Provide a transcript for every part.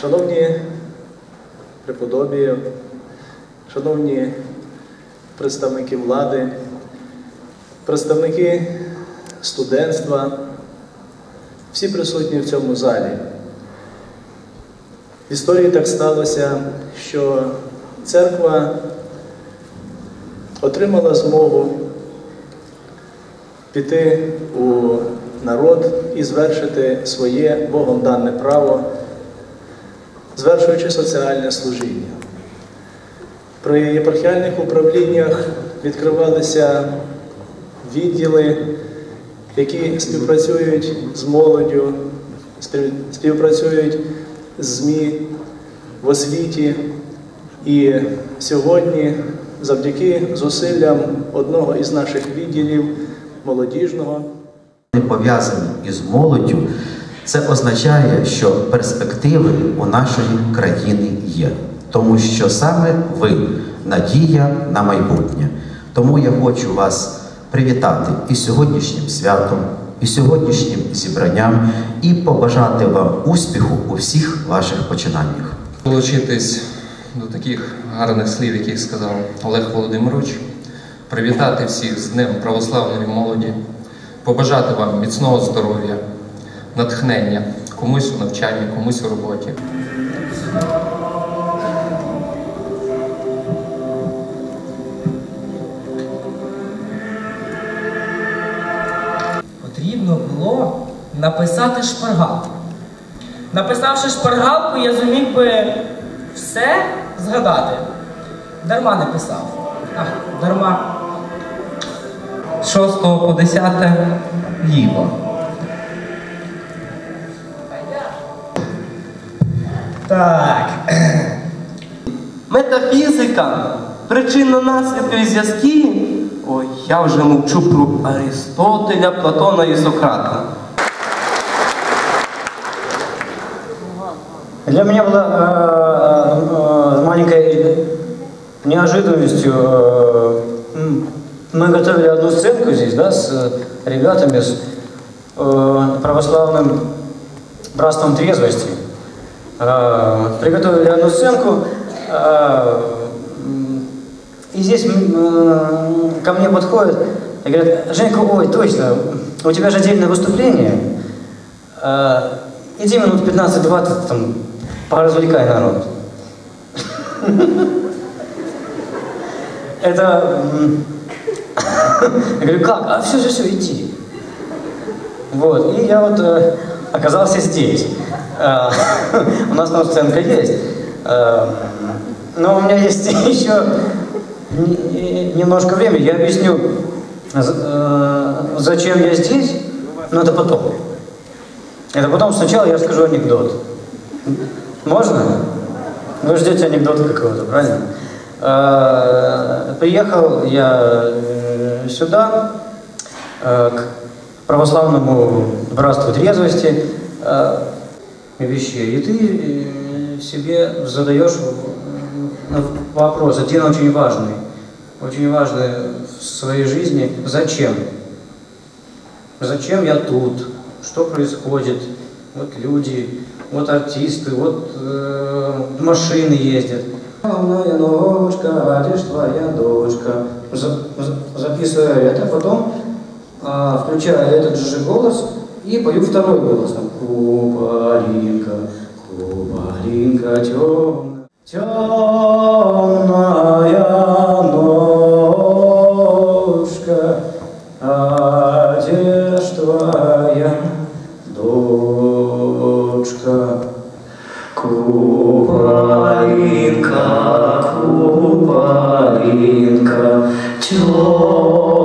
Шановні преподобії, шановні представники влади, представники студентства, всі присутні в цьому залі. В історії так сталося, що церква отримала змогу піти у народ і звершити своє Богом дане право, звершуючи соціальне служіння. При єпархіальних управліннях відкривалися відділи, які співпрацюють з молоддю, співпрацюють з ЗМІ в освіті. І сьогодні, завдяки зусиллям одного із наших відділів молодіжного, пов'язані із молоддю, це означає, що перспективи у нашої країни є, тому що саме ви надія на майбутнє. Тому я хочу вас привітати і сьогоднішнім святом, і сьогоднішнім зібранням, і побажати вам успіху у всіх ваших починаннях. Долучитись до таких гарних слів, яких сказав Олег Володимирович, привітати всіх з Днем православної молоді, побажати вам міцного здоров'я, натхнення, комусь у навчанні, комусь у роботі. Потрібно було написати шпаргалку. Написавши шпаргалку, я зуміг би все згадати. Дарма не писав. Ах, дарма. З 6 по 10 ліво. Так. Метафізика, причинно-наслідкові зв'язки. Ой, я вже мовчу про Аристотеля, Платона і Сократа. Для меня была э, э, маленькой неожиданностью. э, м, мы готовили одну сценку здесь, да, с э, ребятами, с э, православным братством трезвости. Э, приготовили одну сценку. м, и здесь э, ко мне подходят и говорят, Женька, ой, точно, у тебя же отдельное выступление. Иди минут 15-20, там, поразвлекай народ. Это... Я говорю, как? А все, все, все, иди. Вот, и я вот э, оказался здесь. Э, У нас там сценка есть. Э, Но у меня есть еще не- немножко времени. Я объясню, э, зачем я здесь, но это потом. Это потом сначала я расскажу анекдот. Можно? Вы ждете анекдота какого-то, правильно? Э, Приехал я э, сюда, э, к православному братству трезвости вещей. И ты э, себе задаешь э, вопрос, один очень важный, очень важный в своей жизни, зачем? Зачем я тут? Что происходит? Вот люди, вот артисты, вот э, машины ездят. Главная ножка, а ж твоя дочка? За- за- записываю это, потом а, включаю этот же голос и пою второй голос. Там, Кубалинка, Кубалинка темная, темная ножка, твоя дочка? Купалинка, купалинка, темная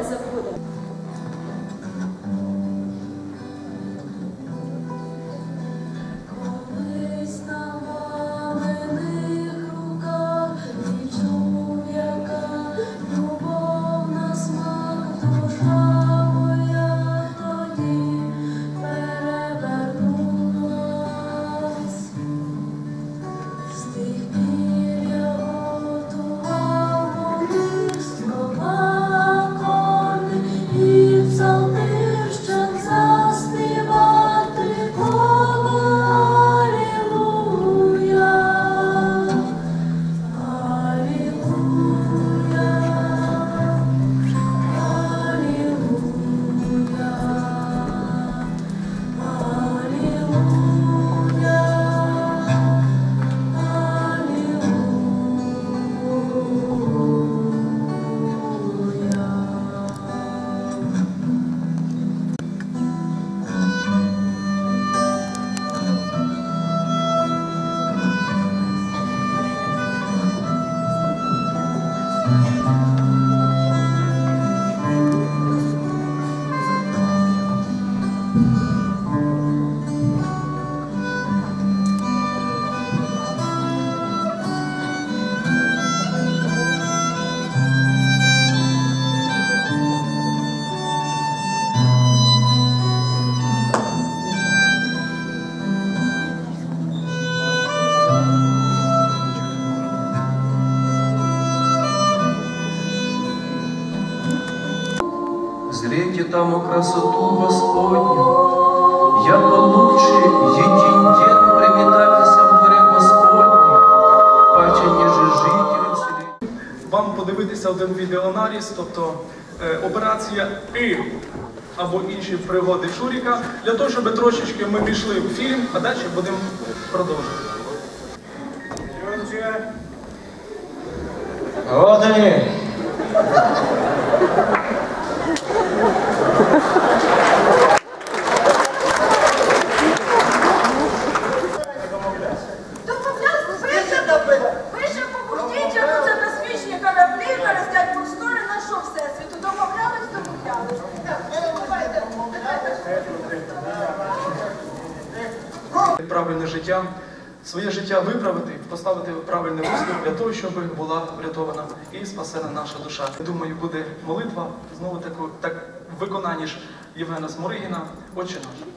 не забудемо. Зрите красоту Господню, як лучше един день привітатися в горе Господні, паче в селі. Вам подивитися один відеоаналіз, тобто е, операція І або інші пригоди Шуріка, для того, щоб трошечки ми пішли в фільм, а далі будемо продовжувати. Вот поставити правильний русло для того, щоб була врятована і спасена наша душа. Думаю, буде молитва знову таку, так виконання ж Євгена Сморигіна, Отче наш.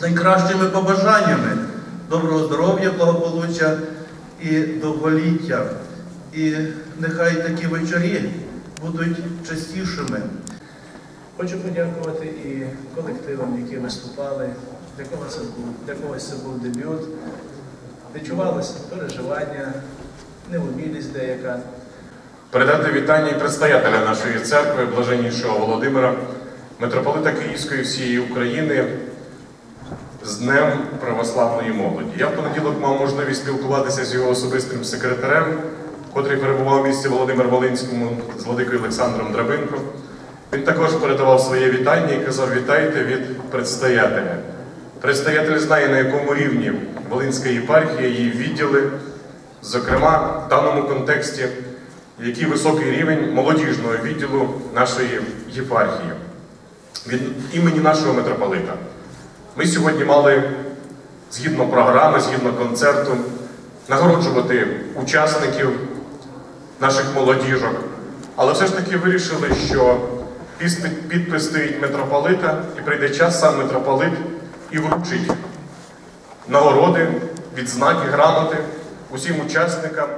Найкращими побажаннями доброго здоров'я, благополуччя і довголіття. І нехай такі вечорі будуть частішими. Хочу подякувати і колективам, які виступали. Для когось це був, для когось це був дебют. Відчувалося переживання, неумілість деяка. Передати вітання і предстоятеля нашої церкви, блаженнішого Володимира, митрополита Київської всієї України з Днем православної молоді. Я в понеділок мав можливість спілкуватися з його особистим секретарем, котрий перебував в місті Володимир Волинському з владикою Олександром Драбинком. Він також передавав своє вітання і казав: вітайте від предстоятеля. Предстоятель знає, на якому рівні Волинська єпархія, її відділи, зокрема, в даному контексті, який високий рівень молодіжного відділу нашої єпархії від імені нашого митрополита. Ми сьогодні мали, згідно програми, згідно концерту, нагороджувати учасників наших молодіжок, але все ж таки вирішили, що підпис- стоїть митрополита, і прийде час сам митрополит і вручить нагороди, відзнаки, грамоти усім учасникам.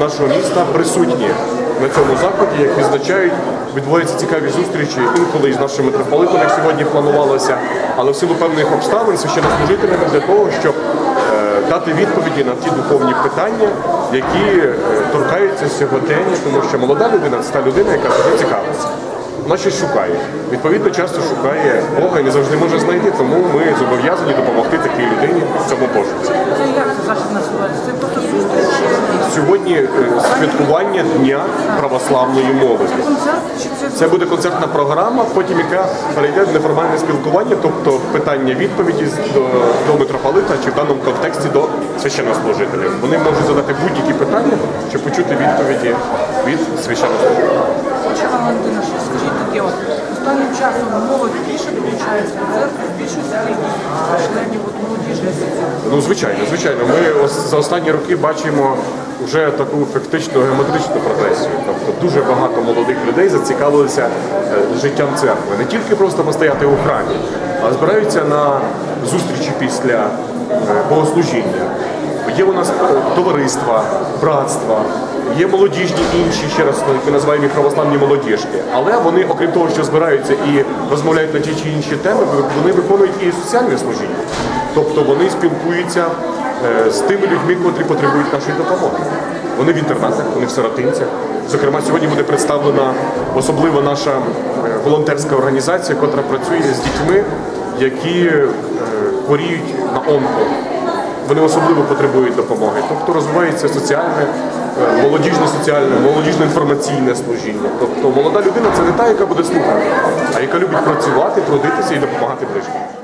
Нашого міста присутні на цьому заході, як відзначають, відбуваються цікаві зустрічі інколи із нашим митрополитом, як сьогодні планувалося, але в силу певних обставин священнослужителями для того, щоб е, дати відповіді на ті духовні питання, які е, торкаються сьогодення, тому що молода людина це та людина, яка завжди цікавиться. Вона щось шукає. Відповідно, часто шукає Бога і не завжди може знайти, тому ми зобов'язані допомогти такій людині в цьому пошуці. Це як це захід називається? Це просто зустріч Сьогодні е, святкування Дня православної чи це буде концертна програма, потім яка перейде в неформальне спілкування, тобто питання відповіді до, до митрополита чи в даному контексті до священнослужителів. Вони можуть задати будь-які питання, щоб почути відповіді від священнослужителів. Отже, Валентина, що скажіть таке, от останнім часом молодь більше долучається до церкви, збільшується членів от молодіжної. Ну, звичайно, звичайно. Ми за останні роки бачимо вже таку фактично геометричну прогресію. Тобто дуже багато молодих людей зацікавилися е, життям церкви. Не тільки просто постояти у храмі, а збираються на зустрічі після е, богослужіння. Є у нас е, товариства, братства, є молодіжні інші, ще раз ми називаємо їх православні молодіжки. Але вони, окрім того, що збираються і розмовляють на ті чи інші теми, вони виконують і соціальне служіння. Тобто вони спілкуються з тими людьми, котрі потребують нашої допомоги. Вони в інтернатах, вони в сиротинцях. Зокрема, сьогодні буде представлена особливо наша е, волонтерська організація, котра працює з дітьми, які е, хворіють на онко. Вони особливо потребують допомоги. Тобто розвивається соціальне, е, молодіжне соціальне, молодіжне інформаційне служіння. Тобто молода людина це не та, яка буде слухати, а яка любить працювати, трудитися і допомагати ближнім.